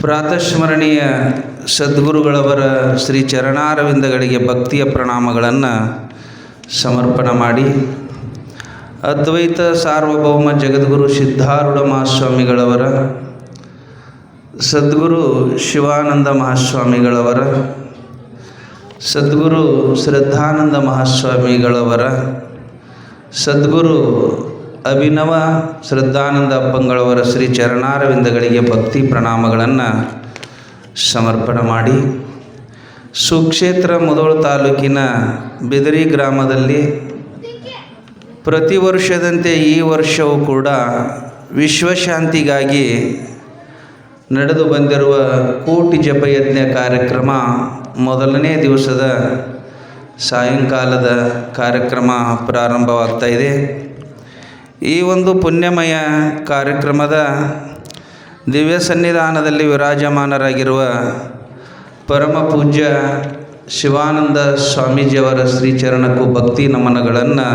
ಪ್ರಾತಸ್ಮರಣೀಯ ಸದ್ಗುರುಗಳವರ ಶ್ರೀ ಚರಣಾರವಿಂದಗಳಿಗೆ ಭಕ್ತಿಯ ಪ್ರಣಾಮಗಳನ್ನು ಸಮರ್ಪಣೆ ಮಾಡಿ ಅದ್ವೈತ ಸಾರ್ವಭೌಮ ಜಗದ್ಗುರು ಸಿದ್ಧಾರೂಢ ಮಹಾಸ್ವಾಮಿಗಳವರ ಸದ್ಗುರು ಶಿವಾನಂದ ಮಹಾಸ್ವಾಮಿಗಳವರ, ಸದ್ಗುರು ಶ್ರದ್ಧಾನಂದ ಮಹಾಸ್ವಾಮಿಗಳವರ, ಸದ್ಗುರು ಅಭಿನವ ಶ್ರದ್ಧಾನಂದ ಅಪ್ಪಂಗಳವರ ಶ್ರೀ ಚರಣಾರವಿಂದಗಳಿಗೆ ಭಕ್ತಿ ಪ್ರಣಾಮಗಳನ್ನು ಸಮರ್ಪಣೆ ಮಾಡಿ ಸುಕ್ಷೇತ್ರ ಮುದೋಳ ತಾಲೂಕಿನ ಬಿದರಿ ಗ್ರಾಮದಲ್ಲಿ ಪ್ರತಿ ವರ್ಷದಂತೆ ಈ ವರ್ಷವೂ ಕೂಡ ವಿಶ್ವಶಾಂತಿಗಾಗಿ ನಡೆದು ಬಂದಿರುವ ಕೋಟಿ ಜಪಯಜ್ಞ ಕಾರ್ಯಕ್ರಮ ಮೊದಲನೇ ದಿವಸದ ಸಾಯಂಕಾಲದ ಕಾರ್ಯಕ್ರಮ ಪ್ರಾರಂಭವಾಗ್ತಾ ಇದೆ. ಈ ಒಂದು ಪುಣ್ಯಮಯ ಕಾರ್ಯಕ್ರಮದ ದಿವ್ಯ ಸನ್ನಿಧಾನದಲ್ಲಿ ವಿರಾಜಮಾನರಾಗಿರುವ ಪರಮ ಪೂಜ್ಯ ಶಿವಾನಂದ ಸ್ವಾಮೀಜಿಯವರ ಶ್ರೀಚರಣಕ್ಕೂ ಭಕ್ತಿ ನಮನಗಳನ್ನು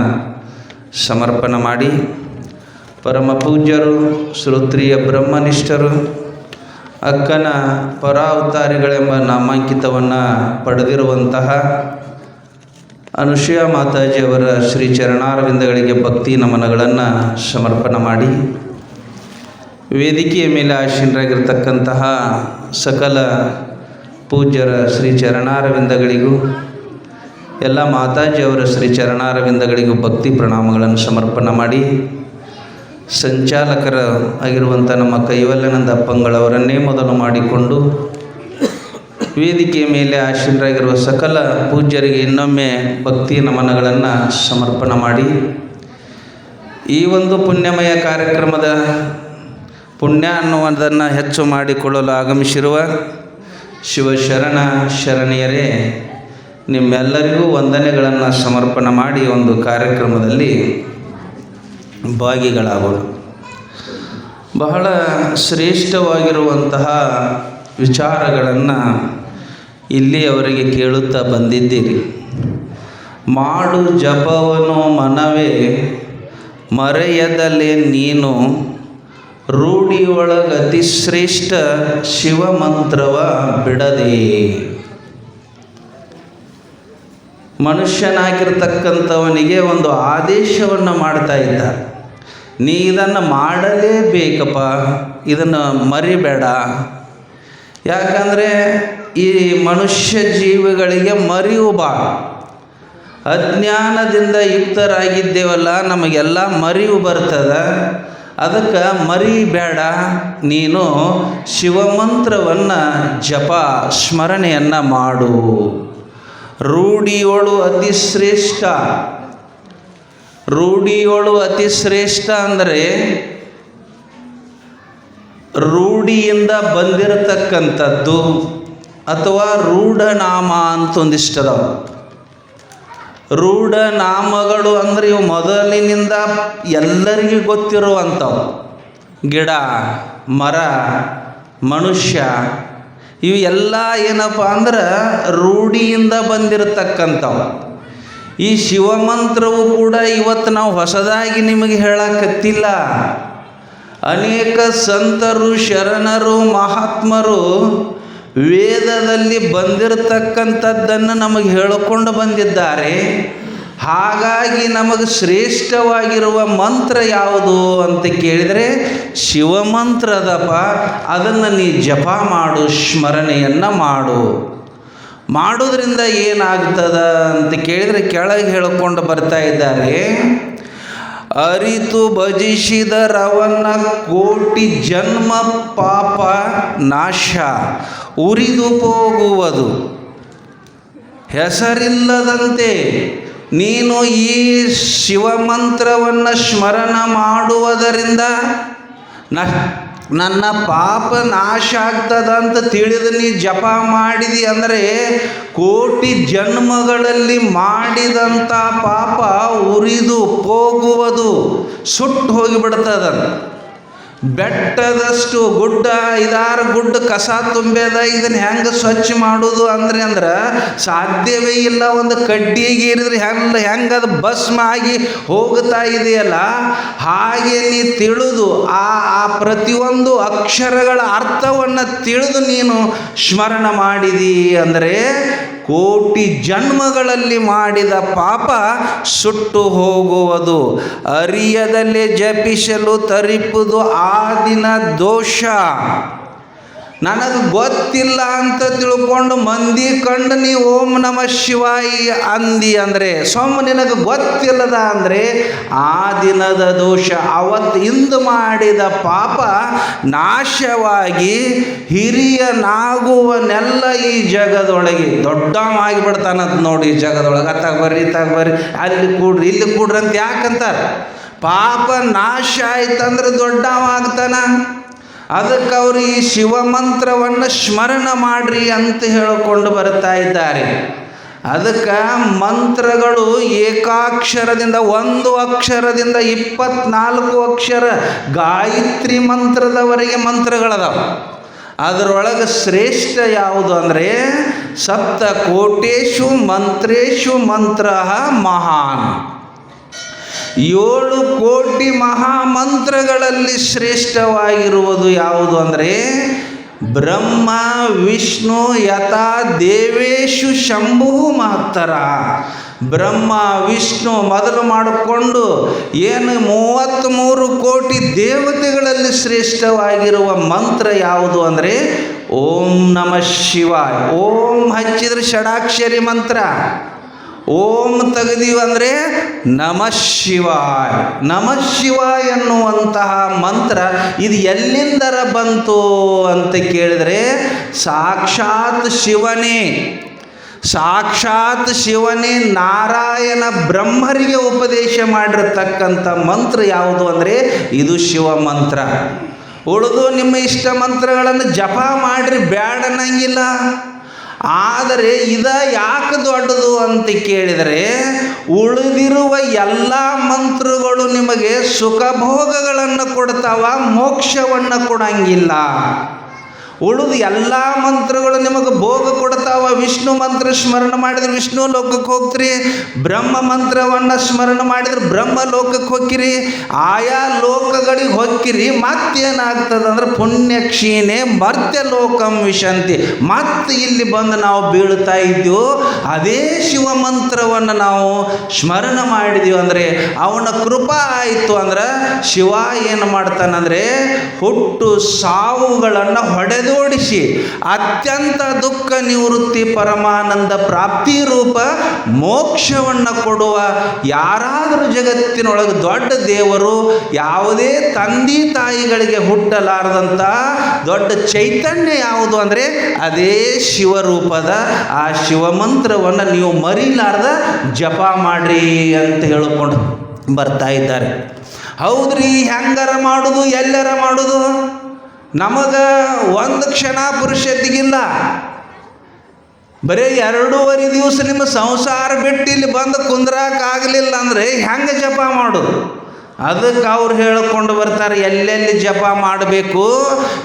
ಸಮರ್ಪಣೆ ಮಾಡಿ ಪರಮ ಪೂಜ್ಯರು, ಶ್ರೋತ್ರಿಯ ಬ್ರಹ್ಮನಿಷ್ಠರು, ಅಕ್ಕನ ಪರಾವತಾರಿಗಳೆಂಬ ನಾಮಾಂಕಿತವನ್ನು ಪಡೆದಿರುವಂತಹ ಅನುಷಯ ಮಾತಾಜಿಯವರ ಶ್ರೀ ಚರಣಾರವಿಂದಗಳಿಗೆ ಭಕ್ತಿ ನಮನಗಳನ್ನು ಸಮರ್ಪಣೆ ಮಾಡಿ. ವೇದಿಕೆಯ ಮೇಲೆ ಆಶೀನರಾಗಿರ್ತಕ್ಕಂತಹ ಸಕಲ ಪೂಜ್ಯರ ಶ್ರೀ ಚರಣಾರವಿಂದಗಳಿಗೂ, ಎಲ್ಲ ಮಾತಾಜಿಯವರ ಶ್ರೀ ಚರಣಾರವಿಂದಗಳಿಗೂ ಭಕ್ತಿ ಪ್ರಣಾಮಗಳನ್ನು ಸಮರ್ಪಣೆ ಮಾಡಿ. ಸಂಚಾಲಕರ ಆಗಿರುವಂಥ ನಮ್ಮ ಕೈವಲ್ಯಾನಂದ ಅಪ್ಪಂಗಳವರನ್ನೇ ಮೊದಲು ಮಾಡಿಕೊಂಡು ವೇದಿಕೆಯ ಮೇಲೆ ಆಶೀನರಾಗಿರುವ ಸಕಲ ಪೂಜ್ಯರಿಗೆ ಇನ್ನೊಮ್ಮೆ ಭಕ್ತಿ ನಮನಗಳನ್ನು ಸಮರ್ಪಣ ಮಾಡಿ. ಈ ಒಂದು ಪುಣ್ಯಮಯ ಕಾರ್ಯಕ್ರಮದ ಪುಣ್ಯ ಅನ್ನುವುದನ್ನು ಹೆಚ್ಚು ಮಾಡಿಕೊಳ್ಳಲು ಆಗಮಿಸಿರುವ ಶಿವಶರಣ ಶರಣಿಯರೇ, ನಿಮ್ಮೆಲ್ಲರಿಗೂ ವಂದನೆಗಳನ್ನು ಸಮರ್ಪಣೆ ಮಾಡಿ ಒಂದು ಕಾರ್ಯಕ್ರಮದಲ್ಲಿ ಭಾಗಿಗಳಾಗೋಣ. ಬಹಳ ಶ್ರೇಷ್ಠವಾಗಿರುವಂತಹ ವಿಚಾರಗಳನ್ನು ಇಲ್ಲಿಯವರೆಗೆ ಕೇಳುತ್ತಾ ಬಂದಿದ್ದೀರಿ. ಮಾಡು ಜಪವನು ಮನವೇ, ಮರೆಯದಲೆ ನೀನು, ರೂಢಿಯೊಳಗ ಅತಿಶ್ರೇಷ್ಠ ಶಿವಮಂತ್ರವ ಬಿಡದೆ. ಮನುಷ್ಯನಾಗಿರ್ತಕ್ಕಂಥವನಿಗೆ ಒಂದು ಆದೇಶವನ್ನು ಮಾಡ್ತಾ ಇದ್ದ. ನೀ ಇದನ್ನು ಮಾಡಲೇಬೇಕಪ್ಪ, ಇದನ್ನು ಮರಿಬೇಡ. ಯಾಕಂದರೆ ಈ ಮನುಷ್ಯ ಜೀವಿಗಳಿಗೆ ಮರಿವು ಬಾ. ಅಜ್ಞಾನದಿಂದ ಯುಕ್ತರಾಗಿದ್ದೇವಲ್ಲ, ನಮಗೆಲ್ಲ ಮರಿವು ಬರ್ತದೆ. ಅದಕ್ಕೆ ಮರಿಬೇಡ ನೀನು ಶಿವಮಂತ್ರವನ್ನು ಜಪ, ಸ್ಮರಣೆಯನ್ನು ಮಾಡು. ರೂಢಿಯೋಳು ಅತಿ ಶ್ರೇಷ್ಠ. ರೂಢಿಯೋಳು ಅತಿ ಶ್ರೇಷ್ಠ ಅಂದರೆ ರೂಢಿಯಿಂದ ಬಂದಿರತಕ್ಕಂಥದ್ದು ಅಥವಾ ರೂಢನಾಮ ಅಂತ ಒಂದಿಷ್ಟದ ರೂಢನಾಮಗಳು ಅಂದರೆ ಇವು ಮೊದಲಿನಿಂದ ಎಲ್ಲರಿಗೂ ಗೊತ್ತಿರುವಂಥವು. ಗಿಡ, ಮರ, ಮನುಷ್ಯ, ಇವು ಎಲ್ಲ ಏನಪ್ಪ ಅಂದ್ರೆ ರೂಢಿಯಿಂದ ಬಂದಿರತಕ್ಕಂಥವು. ಈ ಶಿವಮಂತ್ರವು ಕೂಡ ಇವತ್ತು ನಾವು ಹೊಸದಾಗಿ ನಿಮಗೆ ಹೇಳಕತ್ತಿಲ್ಲ. ಅನೇಕ ಸಂತರು, ಶರಣರು, ಮಹಾತ್ಮರು ವೇದದಲ್ಲಿ ಬಂದಿರತಕ್ಕಂಥದ್ದನ್ನು ನಮಗೆ ಹೇಳಿಕೊಂಡು ಬಂದಿದ್ದಾರೆ. ಹಾಗಾಗಿ ನಮಗೆ ಶ್ರೇಷ್ಠವಾಗಿರುವ ಮಂತ್ರ ಯಾವುದು ಅಂತ ಕೇಳಿದರೆ ಶಿವಮಂತ್ರದಪ್ಪ, ಅದನ್ನು ನೀ ಜಪ ಮಾಡು, ಸ್ಮರಣೆಯನ್ನು ಮಾಡು. ಮಾಡೋದ್ರಿಂದ ಏನಾಗ್ತದ ಅಂತ ಕೇಳಿದರೆ ಕೆಳಗೆ ಹೇಳಿಕೊಂಡು ಬರ್ತಾ ಇದ್ದಾರೆ. ಅರಿತು ಭಜಿಸಿದರವನ್ನ ಕೋಟಿ ಜನ್ಮ ಪಾಪ ನಾಶ, ಉರಿದು ಹೋಗುವುದು. ಹೆಸರಿಲ್ಲದಂತೆ ನೀನು ಈ ಶಿವಮಂತ್ರವನ್ನು ಸ್ಮರಣ ಮಾಡುವುದರಿಂದ ನ ನನ್ನ ಪಾಪ ನಾಶ ಆಗ್ತದಂತ ತಿಳಿದು ನೀ ಜಪ ಮಾಡಿದಿ ಅಂದರೆ ಕೋಟಿ ಜನ್ಮಗಳಲ್ಲಿ ಮಾಡಿದಂಥ ಪಾಪ ಉರಿದು ಹೋಗುವುದು, ಸುಟ್ಟು ಹೋಗಿಬಿಡ್ತದ ಬೆಟ್ಟದಷ್ಟು ಗುಡ್ಡ, ಐದಾರು ಗುಡ್ಡ, ಕಸ ತುಂಬ್ಯದ, ಇದನ್ನ ಹೆಂಗೆ ಸ್ವಚ್ಛ ಮಾಡೋದು ಅಂದ್ರೆ ಅಂದ್ರೆ ಸಾಧ್ಯವೇ ಇಲ್ಲ ಒಂದು ಕಡ್ಡಿಗೆ ಇರಿದ್ರೆ ಹೆಂಗೆ ಹೆಂಗೆ ಅದು ಭಸ್ಮ ಆಗಿ ಹೋಗ್ತಾ ಇದೆಯಲ್ಲ? ಹಾಗೆ ನೀ ತಿಳಿದು, ಆ ಆ ಪ್ರತಿಯೊಂದು ಅಕ್ಷರಗಳ ಅರ್ಥವನ್ನು ತಿಳಿದು ನೀನು ಸ್ಮರಣ ಮಾಡಿದಿ ಅಂದರೆ ಕೋಟಿ ಜನ್ಮಗಳಲ್ಲಿ ಮಾಡಿದ ಪಾಪ ಸುಟ್ಟು ಹೋಗುವುದು. ಅರಿಯದಲ್ಲೇ ಜಪಿಸಲು ತರಿಪುದು ಆ ದಿನ ದೋಷ. ನನಗೆ ಗೊತ್ತಿಲ್ಲ ಅಂತ ತಿಳ್ಕೊಂಡು ಮಂದಿ ಕಂಡು ನೀ ಓಂ ನಮ ಶಿವಾಯಿ ಅಂದಿ ಅಂದರೆ, ಸೊಮ್ಮ ನಿನಗೆ ಗೊತ್ತಿಲ್ಲದ ಅಂದರೆ, ಆ ದಿನದ ದೋಷ ಅವತ್ತು ಇಂದು ಮಾಡಿದ ಪಾಪ ನಾಶವಾಗಿ ಹಿರಿಯನಾಗುವನೆಲ್ಲ ಈ ಜಗದೊಳಗೆ. ದೊಡ್ಡವಾಗಿಬಿಡ್ತಾನಂತ ನೋಡಿ ಈ ಜಗದೊಳಗೆ. ಅತ್ತಾಗ ಬರ್ರಿ ಇತ್ತಾಗ ಬರ್ರಿ. ಅಲ್ಲಿ ಕೂಡ್ರಿ, ಇಲ್ಲಿ ಕೂಡ್ರಿ ಅಂತ ಯಾಕಂತಾರೆ? ಪಾಪ ನಾಶ ಆಯ್ತಂದ್ರೆ ದೊಡ್ಡವಾಗ್ತಾನ ಅದಕ್ಕೆ ಅವರು ಈ ಶಿವಮಂತ್ರವನ್ನು ಸ್ಮರಣ ಮಾಡ್ರಿ ಅಂತ ಹೇಳಿಕೊಂಡು ಬರ್ತಾ ಇದ್ದಾರೆ. ಅದಕ್ಕೆ ಮಂತ್ರಗಳು ಏಕಾಕ್ಷರದಿಂದ ಒಂದು ಅಕ್ಷರದಿಂದ ಇಪ್ಪತ್ನಾಲ್ಕು ಅಕ್ಷರ ಗಾಯತ್ರಿ ಮಂತ್ರದವರೆಗೆ ಮಂತ್ರಗಳದಾವ. ಅದರೊಳಗೆ ಶ್ರೇಷ್ಠ ಯಾವುದು ಅಂದರೆ ಸಪ್ತ ಕೋಟೇಶು ಮಂತ್ರೇಶು ಮಂತ್ರ ಮಹಾನ್. ಏಳು ಕೋಟಿ ಮಹಾಮಂತ್ರಗಳಲ್ಲಿ ಶ್ರೇಷ್ಠವಾಗಿರುವುದು ಯಾವುದು ಅಂದರೆ ಬ್ರಹ್ಮ, ವಿಷ್ಣು, ಯಥಾ, ದೇವೇಶು, ಶಂಭು, ಮಹತ್ತರ. ಬ್ರಹ್ಮ, ವಿಷ್ಣು ಮೊದಲು ಮಾಡಿಕೊಂಡು ಏನು ಮೂವತ್ತ್ಮೂರು ಕೋಟಿ ದೇವತೆಗಳಲ್ಲಿ ಶ್ರೇಷ್ಠವಾಗಿರುವ ಮಂತ್ರ ಯಾವುದು ಅಂದರೆ ಓಂ ನಮಃ ಶಿವಾಯ. ಓಂ ಹಚ್ಚಿದ್ರೆ ಷಡಾಕ್ಷರಿ ಮಂತ್ರ. ಓಂ ತೆಗೆದೀವಂದರೆ ನಮಃ ಶಿವಾಯ. ನಮಃ ಶಿವಾಯ ಎನ್ನುವಂತಹ ಮಂತ್ರ ಇದು ಎಲ್ಲಿಂದರ ಬಂತು ಅಂತ ಕೇಳಿದರೆ ಸಾಕ್ಷಾತ್ ಶಿವನೇ. ಸಾಕ್ಷಾತ್ ಶಿವನೇ ನಾರಾಯಣ ಬ್ರಹ್ಮರಿಗೆ ಉಪದೇಶ ಮಾಡಿರ್ತಕ್ಕಂಥ ಮಂತ್ರ ಯಾವುದು ಅಂದರೆ ಇದು ಶಿವ ಮಂತ್ರ. ಉಳಿದು ನಿಮ್ಮ ಇಷ್ಟ ಮಂತ್ರಗಳನ್ನು ಜಪ ಮಾಡಿರಿ ಬ್ಯಾಡನಂಗಿಲ್ಲ ಆದರೆ ಇದ ಯಾಕೆ ದೊಡ್ಡದು ಅಂತ ಕೇಳಿದರೆ, ಉಳಿದಿರುವ ಎಲ್ಲ ಮಂತ್ರಗಳು ನಿಮಗೆ ಸುಖ ಭೋಗಗಳನ್ನು ಕೊಡ್ತಾವ, ಮೋಕ್ಷವನ್ನು ಕೊಡಂಗಿಲ್ಲ. ಉಳಿದು ಎಲ್ಲ ಮಂತ್ರಗಳು ನಿಮಗೆ ಭೋಗ ಕೊಡ್ತಾವ. ವಿಷ್ಣು ಮಂತ್ರ ಸ್ಮರಣ ಮಾಡಿದ್ರೆ ವಿಷ್ಣು ಲೋಕಕ್ಕೆ ಹೋಗ್ತೀರಿ. ಬ್ರಹ್ಮ ಮಂತ್ರವನ್ನು ಸ್ಮರಣ ಮಾಡಿದ್ರೆ ಬ್ರಹ್ಮ ಲೋಕಕ್ಕೆ ಹೋಗ್ಕಿರಿ ಆಯಾ ಲೋಕಗಳಿಗೆ ಹೊಕ್ಕಿರಿ ಮತ್ತೇನಾಗ್ತದೆ ಅಂದ್ರೆ ಪುಣ್ಯ ಕ್ಷೀಣೆ ಮರ್ತ್ಯ ಲೋಕಂ ವಿಶಂತಿ. ಮತ್ತೆ ಇಲ್ಲಿ ಬಂದು ನಾವು ಬೀಳ್ತಾ ಇದ್ದೀವೋ, ಅದೇ ಶಿವ ಮಂತ್ರವನ್ನು ನಾವು ಸ್ಮರಣ ಮಾಡಿದೀವಿ ಅಂದರೆ ಅವನ ಕೃಪಾ ಆಯಿತು ಅಂದ್ರೆ ಶಿವ ಏನು ಮಾಡ್ತಾನಂದ್ರೆ ಹುಟ್ಟು ಸಾವುಗಳನ್ನು ಹೊಡೆದೋಡಿಸಿ ಅತ್ಯಂತ ದುಃಖ ನಿವೃತ್ತಿ ಪರಮಾನಂದ ಪ್ರಾಪ್ತಿ ರೂಪ ಮೋಕ್ಷವನ್ನು ಕೊಡುವ ಯಾರಾದರೂ ಜಗತ್ತಿನೊಳಗೆ ದೊಡ್ಡ ದೇವರು ಯಾವುದೇ ತಂದೆ ತಾಯಿಗಳಿಗೆ ಹುಟ್ಟಲಾರದಂಥ ದೊಡ್ಡ ಚೈತನ್ಯ ಯಾವುದು ಅಂದರೆ ಅದೇ ಶಿವರೂಪದ ಆ ಶಿವಮಂತ್ರವನ್ನು ನೀವು ಮರಿಲಾರ್ದ ಜಪ ಮಾಡ್ರಿ ಅಂತ ಹೇಳಿಕೊಂಡು ಬರ್ತಾ ಇದ್ದಾರೆ. ಹೌದ್ರಿ, ಹೆಂಗಾರ ಮಾಡುದು, ಎಲ್ಲರ ಮಾಡೋದು? ನಮಗೆ ಒಂದು ಕ್ಷಣ ಪುರುಷತಿಗಿಲ್ಲ ಬರೀ ಎರಡೂವರೆ ದಿವಸ ನಿಮ್ಮ ಸಂಸಾರ ಬಿಟ್ಟು ಇಲ್ಲಿ ಬಂದು ಕುಂದ್ರಾಕಾಗಲಿಲ್ಲ ಅಂದರೆ ಹೆಂಗೆ ಜಪ ಮಾಡೋದು ಅದಕ್ಕೆ ಅವ್ರು ಹೇಳಿಕೊಂಡು ಬರ್ತಾರೆ, ಎಲ್ಲೆಲ್ಲಿ ಜಪ ಮಾಡಬೇಕು?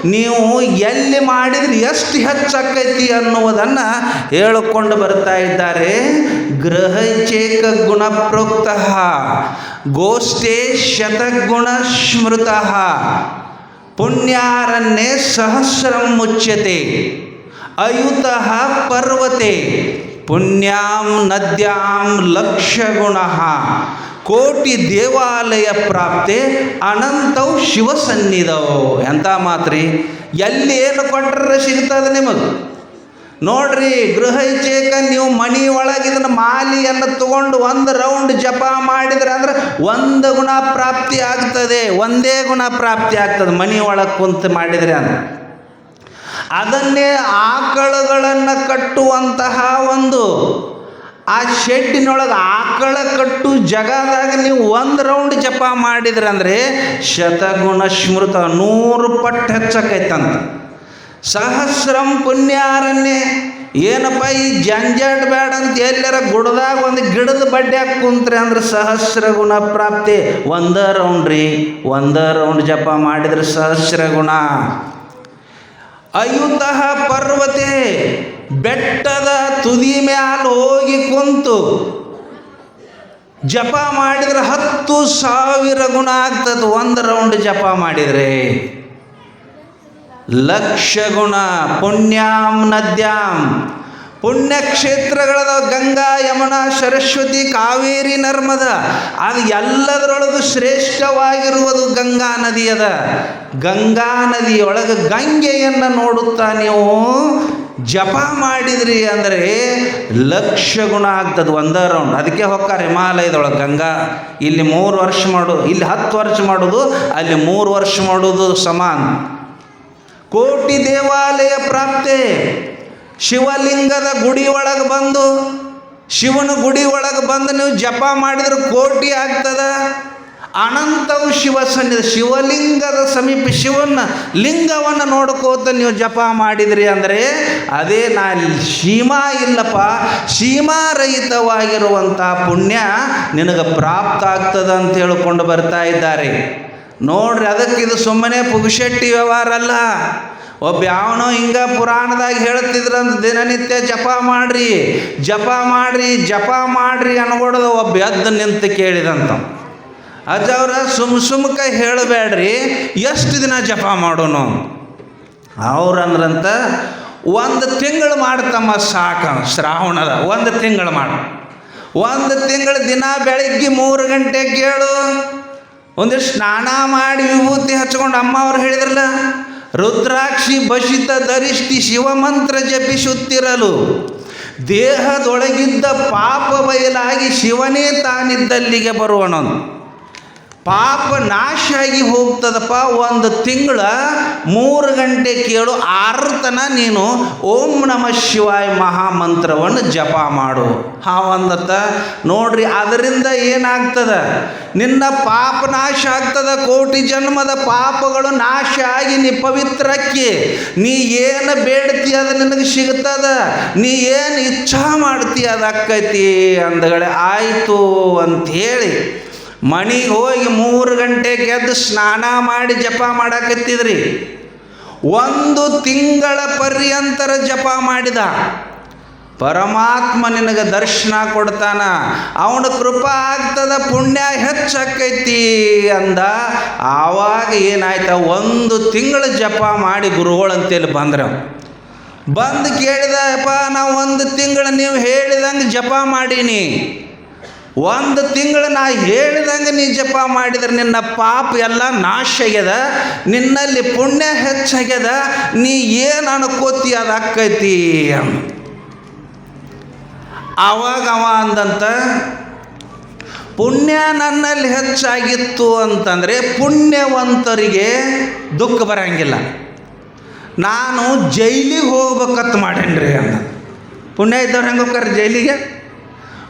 ನೀವು ಎಲ್ಲಿ ಮಾಡಿದ್ರೆ ಎಷ್ಟು ಹೆಚ್ಚಾಕೈತಿ ಅನ್ನುವುದನ್ನು ಹೇಳಿಕೊಂಡು ಬರ್ತಾ ಇದ್ದಾರೆ. ಗ್ರಹ ಚೇಕ ಗುಣ ಪ್ರೋಕ್ತಃ ಗೋಷ್ಠೇ ಶತಗುಣ ಸ್ಮೃತ. ಪುಣ್ಯಾರಣ್ಯೇ ಸಹಸ್ರಂ ಮುಚ್ಯತೆ, ಅಯುತಃ ಪರ್ವತೆ, ಪುಣ್ಯಾಂ ನದ್ಯಾಂ ಲಕ್ಷಗುಣ, ಕೋಟಿ ದೇವಾಲಯ ಪ್ರಾಪ್ತೆ ಅನಂತವು ಶಿವಸನ್ನಿಧವು ಎಂಥ ಮಾತ್ರಿ? ಎಲ್ಲಿ ಏನು ಕೊಟ್ಟರೆ ಸಿಗ್ತದೆ ನಿಮಗೆ ನೋಡ್ರಿ ಗೃಹ ಇಚ್ಛೇಕ ನೀವು ಮನಿ ಒಳಗಿದ ಮಾಲಿಯನ್ನು ತಗೊಂಡು ಒಂದು ರೌಂಡ್ ಜಪ ಮಾಡಿದ್ರೆ ಅಂದ್ರೆ ಒಂದು ಗುಣ ಪ್ರಾಪ್ತಿ ಆಗ್ತದೆ, ಒಂದೇ ಗುಣ ಪ್ರಾಪ್ತಿ ಆಗ್ತದೆ ಮನಿ ಒಳಗೆ ಕುಂತು ಮಾಡಿದ್ರೆ ಅಂದ್ರೆ. ಅದನ್ನೇ ಆಕಳುಗಳನ್ನು ಕಟ್ಟುವಂತಹ ಒಂದು, ಆ ಶೆಡ್ಡಿನೊಳಗೆ ಆಕಳ ಕಟ್ಟು ಜಗದಾಗ ನೀವು ಒಂದು ರೌಂಡ್ ಜಪ ಮಾಡಿದ್ರೆ ಅಂದರೆ ಶತಗುಣ ಸ್ಮೃತ ನೂರು ಪಟ್ಟು ಹೆಚ್ಚಕೈತಂತ. ಸಹಸ್ರಂ ಪುಣ್ಯಾರಣ್ಯ. ಏನಪ್ಪ ಈ ಜಂಜಾಟ್ ಬೇಡ ಅಂತ ಎಲ್ಲರ ಗುಡದಾಗ ಒಂದು ಗಿಡದ ಬಡ್ಡ್ಯಾಗ ಕುಂತ್ರಿ ಅಂದ್ರೆ ಸಹಸ್ರ ಗುಣ ಪ್ರಾಪ್ತಿ. ಒಂದ ರೌಂಡ್ ರೀ, ಒಂದ ರೌಂಡ್ ಜಪ ಮಾಡಿದ್ರೆ ಸಹಸ್ರ ಗುಣ. ಅಯುತಃ ಪರ್ವತೆ ಬೆಟ್ಟದ ತುದಿ ಮ್ಯಾಲ ಹೋಗಿ ಕುಂತು. ಜಪ ಮಾಡಿದ್ರೆ ಹತ್ತು ಸಾವಿರ ಗುಣ ಆಗ್ತದೆ, ಒಂದು ರೌಂಡ್ ಜಪ ಮಾಡಿದರೆ. ಲಕ್ಷ ಗುಣ ಪುಣ್ಯಾಂ ನದ್ಯಾಂ. ಪುಣ್ಯಕ್ಷೇತ್ರಗಳದ ಗಂಗಾ, ಯಮುನಾ, ಸರಸ್ವತಿ, ಕಾವೇರಿ, ನರ್ಮದ ಅದು ಎಲ್ಲದರೊಳಗೂ ಶ್ರೇಷ್ಠವಾಗಿರುವುದು ಗಂಗಾ ನದಿ ಅದ ಗಂಗಾ ನದಿಯೊಳಗೆ ಗಂಗೆಯನ್ನು ನೋಡುತ್ತಾ ನೀವು ಜಪ ಮಾಡಿದ್ರಿ ಅಂದರೆ ಲಕ್ಷ ಗುಣ ಆಗ್ತದೆ ಒಂದೇ ರೌಂಡ್. ಅದಕ್ಕೆ ಹೋಗ್ತಾರೆ ಹಿಮಾಲಯದೊಳಗೆ ಗಂಗಾ, ಇಲ್ಲಿ ಮೂರು ವರ್ಷ ಮಾಡು, ಇಲ್ಲಿ ಹತ್ತು ವರ್ಷ ಮಾಡೋದು, ಅಲ್ಲಿ ಮೂರು ವರ್ಷ ಮಾಡೋದು ಸಮಾನ. ಕೋಟಿ ದೇವಾಲಯ ಪ್ರಾಪ್ತಿ. ಶಿವಲಿಂಗದ ಗುಡಿ ಒಳಗೆ ಬಂದು, ಶಿವನ ಗುಡಿ ಒಳಗೆ ಬಂದು ನೀವು ಜಪ ಮಾಡಿದ್ರೆ ಕೋಟಿ ಆಗ್ತದ. ಅನಂತವು ಶಿವ ಸನ್ನಿಧಿ, ಶಿವಲಿಂಗದ ಸಮೀಪ ಶಿವನ ಲಿಂಗವನ್ನು ನೋಡ್ಕೋತ ನೀವು ಜಪ ಮಾಡಿದ್ರಿ ಅಂದರೆ, ಅದೇ ನಾ ಸೀಮಾ ಇಲ್ಲಪ್ಪ ಸೀಮಾರಹಿತವಾಗಿರುವಂಥ ಪುಣ್ಯ ನಿನಗೆ ಪ್ರಾಪ್ತ ಆಗ್ತದ ಅಂತ ಹೇಳ್ಕೊಂಡು ಬರ್ತಾ ಇದ್ದಾರೆ. ನೋಡ್ರಿ ಅದಕ್ಕೆ ಇದು ಸುಮ್ಮನೆ ಪುಗುಶೆಟ್ಟಿ ವ್ಯವಹಾರ ಅಲ್ಲ. ಒಬ್ಬ ಯಾವನೋ ಹಿಂಗ ಪುರಾಣದಾಗ ಹೇಳ್ತಿದ್ರಂತ ದಿನನಿತ್ಯ ಜಪ ಮಾಡ್ರಿ ಜಪ ಮಾಡ್ರಿ ಜಪ ಮಾಡ್ರಿ ಅನ್ಕೊಡೋದು ಒಬ್ಬ ಎದ್ದು ನಿಂತು ಕೇಳಿದಂತ. ಅಜ್ಜವ್ರ ಸುಮ್ ಸುಮ್ಕ ಹೇಳಬೇಡ್ರಿ, ಎಷ್ಟು ದಿನ ಜಪ ಮಾಡೋನು? ಅವ್ರಂದ್ರಂತ ಒಂದು ತಿಂಗಳು ಮಾಡ್ತಮ್ಮ ಸಾಕ ಶ್ರಾವಣದ, ಒಂದು ತಿಂಗಳು ಮಾಡು. ಒಂದು ತಿಂಗಳು ದಿನ ಬೆಳಿಗ್ಗೆ ಮೂರು ಗಂಟೆಗೆ ಕೇಳು ಒಂದಿಷ್ಟು ಸ್ನಾನ ಮಾಡಿ ವಿಭೂತಿ ಹಚ್ಕೊಂಡು ಅಮ್ಮ ಅವ್ರು ಹೇಳಿದ್ರಲ್ಲ, ರುದ್ರಾಕ್ಷಿ ಭಷಿತ ಧರಿಷ್ಟಿ ಶಿವಮಂತ್ರ ಜಪಿಸುತ್ತಿರಲು. ದೇಹದೊಳಗಿದ್ದ ಪಾಪ ಬಯಲಾಗಿ ಶಿವನೇ ತಾನಿದ್ದಲ್ಲಿಗೆ ಬರುವನೊಂದು ಪಾಪ ನಾಶ ಆಗಿ ಹೋಗ್ತದಪ್ಪ ಒಂದು ತಿಂಗಳ ಮೂರು ಗಂಟೆ ಕೇಳು ಆರ್ತನ ನೀನು ಓಂ ನಮ ಶಿವಾಯ ಮಹಾಮಂತ್ರವನ್ನು ಜಪ ಮಾಡು. ಹಾವಂದತ್ತ ನೋಡ್ರಿ, ಅದರಿಂದ ಏನಾಗ್ತದ? ನಿನ್ನ ಪಾಪ ನಾಶ ಆಗ್ತದ, ಕೋಟಿ ಜನ್ಮದ ಪಾಪಗಳು ನಾಶ ಆಗಿ ನೀ ಪವಿತ್ರಕ್ಕೆ. ನೀ ಏನು ಬೇಡ್ತಿ ಅದು ನಿನಗೆ ಸಿಗ್ತದ? ನೀ ಏನು ಇಚ್ಛಾ ಮಾಡ್ತೀಯ ಅದು ಅಕ್ಕೈತಿ? ಅಂದಗಳೇ, ಆಯಿತು ಅಂಥೇಳಿ ಮಣಿಗೆ ಹೋಗಿ ಮೂರು ಗಂಟೆಗೆ ಎದ್ದು ಸ್ನಾನ ಮಾಡಿ ಜಪ ಮಾಡಕತ್ತಿದ್ರಿ. ಒಂದು ತಿಂಗಳ ಪರ್ಯಂತರ ಜಪ ಮಾಡಿದ. ಪರಮಾತ್ಮ ನಿನಗೆ ದರ್ಶನ ಕೊಡ್ತಾನ. ಅವನ ಕೃಪಾ ಆಗ್ತದ, ಪುಣ್ಯ ಹೆಚ್ಚಾಕೈತಿ ಅಂದ. ಆವಾಗ ಏನಾಯ್ತ, ಒಂದು ತಿಂಗಳು ಜಪ ಮಾಡಿ ಗುರುಗಳಂತೇಳಿ ಬಂದ್ರ. ಬಂದು ಕೇಳಿದಪ್ಪ ನಾವು ಒಂದು ತಿಂಗಳು ನೀವು ಹೇಳಿದಂಗೆ ಜಪ ಮಾಡೀನಿ. ಒಂದು ತಿಂಗಳು ನಾ ಹೇಳಿದಂಗೆ ನೀ ಜಪ ಮಾಡಿದ್ರೆ ನಿನ್ನ ಪಾಪ ಎಲ್ಲ ನಾಶ ಆಗ್ಯದ, ನಿನ್ನಲ್ಲಿ ಪುಣ್ಯ ಹೆಚ್ಚಾಗ್ಯದ ನೀ ಏನು ಅನ್ಕೋತಿ ಅದು ಅಕ್ಕೈತಿ ಅಂದ. ಆವಾಗ ಅವ ಅಂದಂತ, ಪುಣ್ಯ ನನ್ನಲ್ಲಿ ಹೆಚ್ಚಾಗಿತ್ತು ಅಂತಂದರೆ ಪುಣ್ಯವಂತರಿಗೆ ದುಃಖ ಬರಂಗಿಲ್ಲ. ನಾನು ಜೈಲಿಗೆ ಹೋಗ್ಬೇಕತ್ ಮಾಡೇನ್ರಿ ಅಂದ. ಪುಣ್ಯ ಇದ್ದವ್ರು ಹೆಂಗೆ ಹೋಗ್ತಾರೆ ಜೈಲಿಗೆ?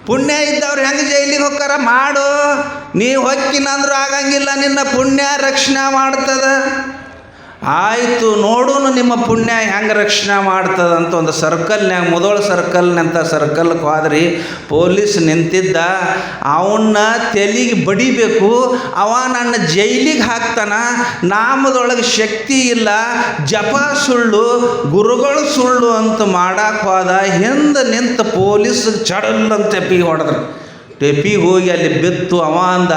ಪುಣ್ಯ ಇದ್ದವ್ರು ಹೆಂಗೆ ಜೈಲಿಗೆ ಹೋಗ್ತಾರ? ಮಾಡು. ನೀ ಹೊಕ್ಕಿನಂದ್ರೂ ಆಗಂಗಿಲ್ಲ ನಿನ್ನ ಪುಣ್ಯ ರಕ್ಷಣೆ ಮಾಡ್ತದ. ಆಯಿತು ನೋಡೋನು ನಿಮ್ಮ ಪುಣ್ಯ ಹೆಂಗೆ ರಕ್ಷಣೆ ಮಾಡ್ತದ ಅಂತ ಒಂದು ಸರ್ಕಲ್ನ್ಯಾಗ ಮೊದಲು ಸರ್ಕಲ್ನಂಥ ಸರ್ಕಲ್ಗೆ ಹೋದ್ರಿ, ಪೊಲೀಸ್ ನಿಂತಿದ್ದ ಅವನ್ನ ತೆಲಿಗೆ ಬಡಿಬೇಕು, ಅವ ನನ್ನ ಜೈಲಿಗೆ ಹಾಕ್ತಾನ, ನಾಮದೊಳಗೆ ಶಕ್ತಿ ಇಲ್ಲ, ಜಪ ಸುಳ್ಳು, ಗುರುಗಳು ಸುಳ್ಳು ಅಂತ ಮಾಡಕ್ಕೆ ಹೋದ, ಹಿಂದೆ ನಿಂತ ಪೊಲೀಸ್ ಚಡಲ್ಲಂತ ತೆಪ್ಪಿಗೆ ಹೊಡೆದ್ರು. ಟೆಪಿಗೆ ಹೋಗಿ ಅಲ್ಲಿ ಬಿತ್ತು ಅವ ಅಂದ,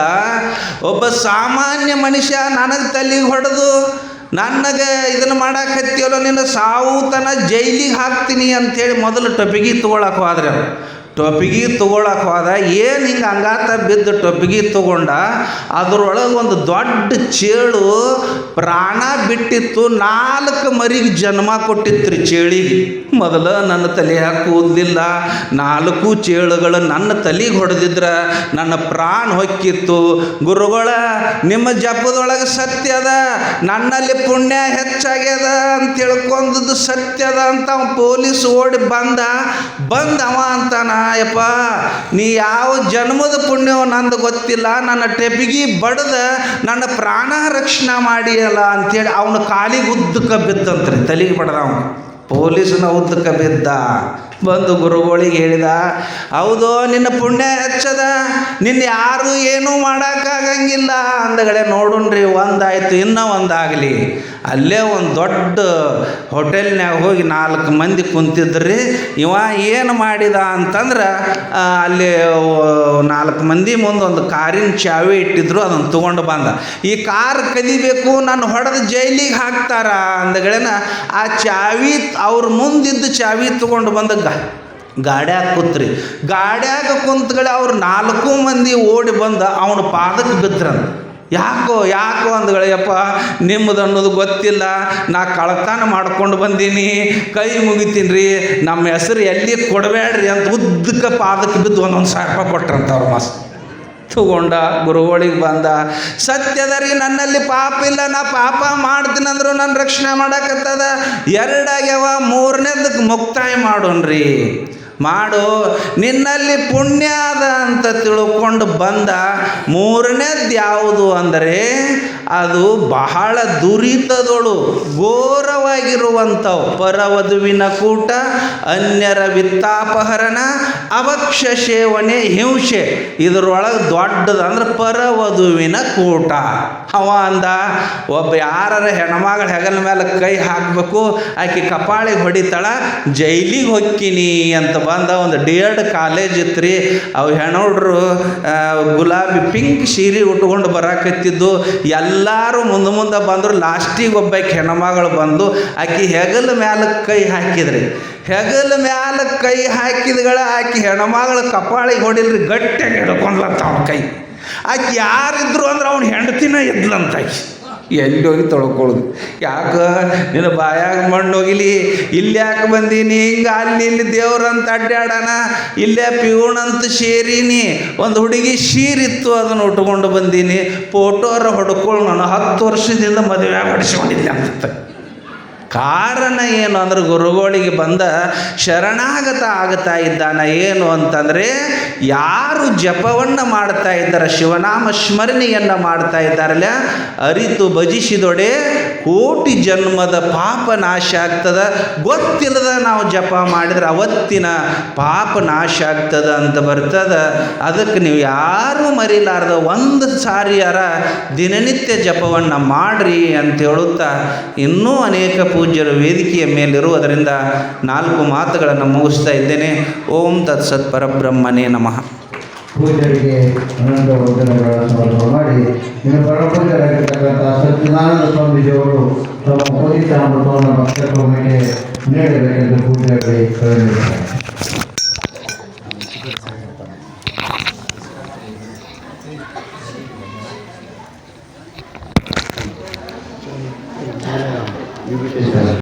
ಒಬ್ಬ ಸಾಮಾನ್ಯ ಮನುಷ್ಯ ನನಗೆ ತಲೆಗೆ ಹೊಡೆದು ನನಗೆ ಇದನ್ನು ಮಾಡಾಕತ್ತಿಯಲ್ಲ ನಿನ್ನ ಸಾವು ತನ ಜೈಲಿಗೆ ಹಾಕ್ತೀನಿ ಅಂಥೇಳಿ ಮೊದಲು ಟೊಪಿಗೆ ತೊಗೊಳಕ್ಕೆ ಹೋದ್ರೆ ಟೊಪಿಗೆ ತೊಗೊಳಕ್ಕೆ ಹೋದ, ಏನು ಹಿಂಗೆ ಅಂಗಾತ ಬಿದ್ದು ಟೊಪ್ಪಿಗೆ ತೊಗೊಂಡ, ಅದರೊಳಗೆ ಒಂದು ದೊಡ್ಡ ಚೇಳು ಪ್ರಾಣ ಬಿಟ್ಟಿತ್ತು, ನಾಲ್ಕು ಮರಿಗೆ ಜನ್ಮ ಕೊಟ್ಟಿತ್ತು ರೀ ಚೇಳಿಗೆ. ಮೊದಲು ನನ್ನ ತಲೆ ಕೂದಲಿಲ್ಲ, ನಾಲ್ಕು ಚೇಳುಗಳು ನನ್ನ ತಲೆಗೆ ಹೊಡೆದಿದ್ರ ನನ್ನ ಪ್ರಾಣ ಹೊಕ್ಕಿತ್ತು. ಗುರುಗಳ, ನಿಮ್ಮ ಜಪದೊಳಗೆ ಸತ್ಯ ಅದ, ನನ್ನಲ್ಲಿ ಪುಣ್ಯ ಹೆಚ್ಚಾಗ್ಯದ ಅಂತ ತಿಳ್ಕೊಂಡದ್ದು ಸತ್ಯದ ಅಂತ ಪೊಲೀಸ್ ಓಡಿ ಬಂದ ಬಂದವ ಅಂತಾನ. ಯಪ್ಪ ನೀ ಯಾವ ಜನ್ಮದ ಪುಣ್ಯವ ನಂದು ಗೊತ್ತಿಲ್ಲ, ನನ್ನ ಟೆಪಿಗಿ ಬಡದ, ನನ್ನ ಪ್ರಾಣ ರಕ್ಷಣೆ ಮಾಡಿಯಲ್ಲ ಅಂತೇಳಿ ಅವನ ಕಾಲಿಗೆ ಉದ್ದಕ್ಕೆ ಬಿದ್ದಂತ್ರಿ ತಲೆಗೆ ಬಡ್ದ ಅವನು. ಪೊಲೀಸನ ಉದ್ದಕ್ಕೆ ಬಿದ್ದ. ಬಂದು ಗುರುಗಳಿಗೆ ಹೇಳಿದ, ಹೌದು, ನಿನ್ನ ಪುಣ್ಯ ಹೆಚ್ಚದ, ನಿನ್ನ ಯಾರು ಏನೂ ಮಾಡೋಕ್ಕಾಗಂಗಿಲ್ಲ. ಅಂದಗಡೆ ನೋಡುಣ್ರಿ, ಒಂದಾಯ್ತು, ಇನ್ನೂ ಒಂದಾಗಲಿ. ಅಲ್ಲೇ ಒಂದು ದೊಡ್ಡ ಹೋಟೆಲ್ನ್ಯಾಗ ಹೋಗಿ ನಾಲ್ಕು ಮಂದಿ ಕುಂತಿದ್ರಿ. ಇವ ಏನು ಮಾಡಿದ ಅಂತಂದ್ರೆ ಅಲ್ಲಿ ನಾಲ್ಕು ಮಂದಿ ಮುಂದೆ ಒಂದು ಕಾರಿನ ಚಾವಿ ಇಟ್ಟಿದ್ರು ಅದನ್ನು ತೊಗೊಂಡು ಬಂದ. ಈ ಕಾರ್ ಕದಿಬೇಕು, ನಾನು ಹೊಡೆದು ಜೈಲಿಗೆ ಹಾಕ್ತಾರ ಅಂದಗಳೇನ, ಆ ಚಾವಿ, ಅವ್ರ ಮುಂದಿದ್ದು ಚಾವಿ ತೊಗೊಂಡು ಬಂದ ಗಾಡ್ಯಾಗ ಕೂತ್ರಿ. ಗಾಡ್ಯಾಗ ಕುಂತ್ಗಳೆ ಅವ್ರು ನಾಲ್ಕು ಮಂದಿ ಓಡಿ ಬಂದ, ಅವನ ಪಾದಕ್ಕೆ ಬಿದ್ರಂತ. ಯಾಕೋ ಯಾಕೋ ಅಂದ್ಗಳಯ್ಯಪ್ಪ ನಿಮ್ಮದು ಅನ್ನೋದು ಗೊತ್ತಿಲ್ಲ. ನಾ ಕಳತನ ಮಾಡ್ಕೊಂಡು ಬಂದೀನಿ. ಕೈ ಮುಗಿತೀನಿ ರೀ. ನಮ್ಮ ಹೆಸರು ಎಲ್ಲಿ ಕೊಡಬೇಡ್ರಿ ಅಂತ ಉದ್ದಕ್ಕ ಪಾದಕ್ಕೆ ಬಿದ್ದು ಒಂದೊಂದು ಸಾವಿರ ರೂಪಾಯಿ ಕೊಟ್ರಂತ ಅವ್ರ ಮಾಸ್ ತಗೊಂಡ ಗುರುಗಳಿಗೆ ಬಂದ, ಸತ್ಯದ ರೀ, ನನ್ನಲ್ಲಿ ಪಾಪ ಇಲ್ಲ, ನಾ ಪಾಪ ಮಾಡ್ತೀನಂದ್ರು ನನ್ನ ರಕ್ಷಣೆ ಮಾಡಕತ್ತದ. ಎರಡಾಗ್ಯವ ಮೂರನೇದಕ್ಕೆ ಮುಕ್ತಾಯ ಮಾಡೋಣ್ರಿ. ಮಾಡು. ನಿನ್ನಲ್ಲಿ ಪುಣ್ಯ ಅದ ಅಂತ ತಿಳ್ಕೊಂಡು ಬಂದ ಮೂರನೇದು ಯಾವುದು ಅಂದರೆ ಅದು ಬಹಳ ದುರಿತದೊಳು, ಘೋರವಾಗಿರುವಂಥವು. ಪರವಧುವಿನ ಕೂಟ, ಅನ್ಯರ ವಿತ್ತಾಪಹರಣ, ಅವಕ್ಷ ಸೇವನೆ, ಹಿಂಸೆ. ಇದರೊಳಗೆ ದೊಡ್ಡದು ಅಂದ್ರೆ ಪರವಧುವಿನ ಕೂಟ. ಅವ ಅಂದ, ಒಬ್ಬ ಯಾರ ಹೆಣ್ಮಗಳ ಹೆಗಲ ಮೇಲೆ ಕೈ ಹಾಕಬೇಕು, ಆಕೆ ಕಪಾಳಿಗೆ ಹೊಡಿತಾಳ, ಜೈಲಿಗೆ ಹೊಕ್ಕಿನಿ ಅಂತ ಬಂದ ಒಂದು ಡಿ ಎಡ್ ಕಾಲೇಜ್ ಇತ್ತು ರೀ ಅವು ಹೆಣ್ಣುಡ್ರು ಗುಲಾಬಿ ಪಿಂಕ್ ಸೀರೆ ಉಟ್ಕೊಂಡು ಬರಾಕತ್ತಿದ್ದು. ಎಲ್ಲರೂ ಮುಂದೆ ಮುಂದೆ ಬಂದರು. ಲಾಸ್ಟಿಗೆ ಒಬ್ಬ ಹೆಣ್ಮಗಳು ಬಂದು ಆಕೆ ಹೆಗಲ ಮ್ಯಾಲ ಕೈ ಹಾಕಿದ್ರಿ. ಹೆಗಲ ಮ್ಯಾಲ ಕೈ ಹಾಕಿದ್ಗಳ ಆಕೆ ಹೆಣಮಗಳು ಕಪಾಳಿಗೆ ಹೊಡಿಲ್ರಿ. ಗಟ್ಟಿಯಾಗಿ ಹಿಡ್ಕೊಂಡ್ಲಂತ ಅವನ ಕೈ. ಆಕೆ ಯಾರಿದ್ರು ಅಂದ್ರೆ ಅವ್ನ ಹೆಂಡತಿನ ಇದ್ಲಂತ ಆಕಿ. ಎಲ್ಲಿ ಹೋಗಿ ತೊಳ್ಕೊಳ್ಳೋದು. ಯಾಕೆ? ನಿನ್ನ ಬಾಯಾಗ ಮಣ್ಣು ಹೋಗಿಲಿ ಇಲ್ಲಿ ಯಾಕೆ ಬಂದೀನಿ? ಹಿಂಗೆ ಅಲ್ಲಿ ಇಲ್ಲಿ ದೇವ್ರಂತ ಅಡ್ಡಾಡೋಣ ಇಲ್ಲೇ ಪಿಯೂಣಂತ ಸೇರೀನಿ ಒಂದು ಹುಡುಗಿ ಶೀರಿತ್ತು ಅದನ್ನು ಉಟ್ಕೊಂಡು ಬಂದೀನಿ. ಫೋಟೋರ ಹೊಡ್ಕೊಳ್ಳೋಣ ಹತ್ತು ವರ್ಷದಿಂದ ಮದುವೆ ಹೊಡಿಸ್ಕೊಂಡಿದ್ದೆ ಅಂತ. ಕಾರಣ ಏನು ಅಂದ್ರೆ ಗುರುಗಳಿಗೆ ಬಂದ ಶರಣಾಗತ ಆಗ್ತಾ ಇದ್ದಾನ ಏನು ಅಂತಂದರೆ ಯಾರು ಜಪವನ್ನು ಮಾಡ್ತಾ ಇದ್ದಾರೆ, ಶಿವನಾಮ ಸ್ಮರಣೆಯನ್ನು ಮಾಡ್ತಾ ಇದ್ದಾರಲ್ಲ, ಅರಿತು ಭಜಿಸಿದೊಡೆ ಕೋಟಿ ಜನ್ಮದ ಪಾಪ ನಾಶ ಆಗ್ತದ. ಗೊತ್ತಿಲ್ಲದ ನಾವು ಜಪ ಮಾಡಿದ್ರೆ ಅವತ್ತಿನ ಪಾಪ ನಾಶ ಆಗ್ತದ ಅಂತ ಬರ್ತದ. ಅದಕ್ಕೆ ನೀವು ಯಾರೂ ಮರಿಲಾರ್ದ, ಒಂದು ಸಾರಿಯಾರ ದಿನನಿತ್ಯ ಜಪವನ್ನು ಮಾಡ್ರಿ ಅಂತ ಹೇಳುತ್ತಾ ಇನ್ನೂ ಅನೇಕ ಪೂಜ್ಯರು ವೇದಿಕೆಯ ಮೇಲಿರುವುದರಿಂದ ನಾಲ್ಕು ಮಾತುಗಳನ್ನು ಮುಗಿಸ್ತಾ ಇದ್ದೇನೆ. ಓಂ ತತ್ಸತ್ ಪರಬ್ರಹ್ಮನೇ ನಮಃ. ಪೂಜರಿಗೆ ಅನಂತ ಮಾಡಿ, ನಿಮ್ಮ ತಮ್ಮ ನೀಡಬೇಕೆಂದು ಕರೆದಿದ್ದಾರೆ